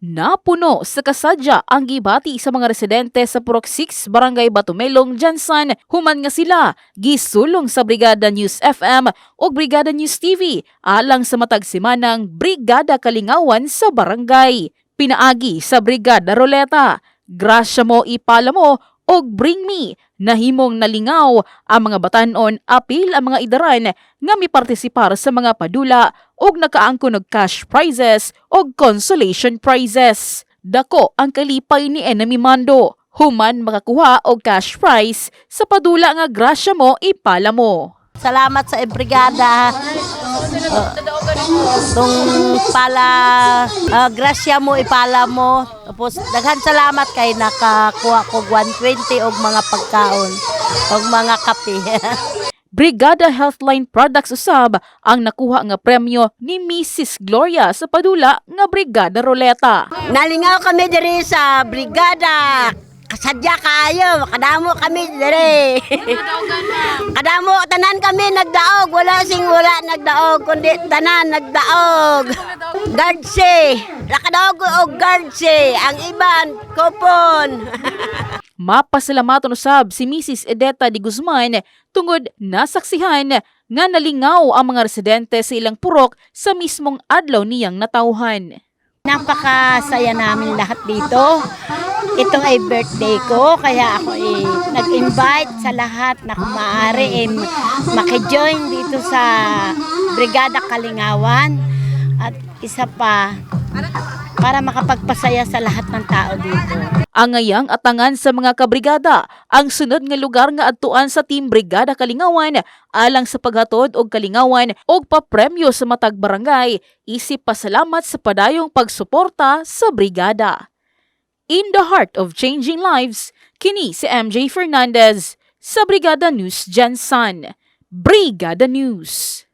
Napuno sa kasadya ang gibati sa mga residente sa Purok 6, Barangay Batumelong, Jansan. Human nga sila, gisulong sa Brigada News FM o Brigada News TV alang sa matagsimanang Brigada Kalingawan sa barangay. Pinaagi sa Brigada Roleta, Grasya mo ipala mo og Bring Me nahimong nalingaw ang mga batanon apil ang mga idaran nga mipartisipar sa mga padula og nakaangko og cash prizes og consolation prizes. Dako ang kalipay ni Enemy Mando. Human makakuha og cash prize sa padula nga grasya mo ipala mo. Salamat sa brigada. Tung pala ah, grasya mo ipala mo. Tapos daghan salamat kay nakakuha ko 120 og mga pagkaon og mga kape. Brigada Healthline Products usab ang nakuha nga premyo ni Mrs. Gloria sa padula nga Brigada Roleta. Nalingaw kami diri sa brigada. Kasadya kayo, kadamo kami diri. kadamo tanan kami nagdaog, wala sing wala nagdaog kundi tanan nagdaog. Guardse, nakadaog og guardse, ang iban kupon. Mapasalamaton usab si Mrs. Edeta de Guzman tungod nasaksihan nga nalingaw ang mga residente sa ilang purok sa mismong adlaw niyang natauhan. Napakasaya namin lahat dito. Ito ay birthday ko, kaya ako eh, nag-invite sa lahat na kung maaari eh, makijoin dito sa Brigada Kalingawan. At isa pa, para makapagpasaya sa lahat ng tao dito. Ang ngayang atangan sa mga kabrigada ang sunod nga lugar nga adtuan sa Team Brigada Kalingawan alang sa paghatod og kalingawan og papremyo sa matag barangay isip pasalamat sa padayong pagsuporta sa brigada. In the heart of changing lives, kini si MJ Fernandez sa Brigada News Jansan. Brigada News.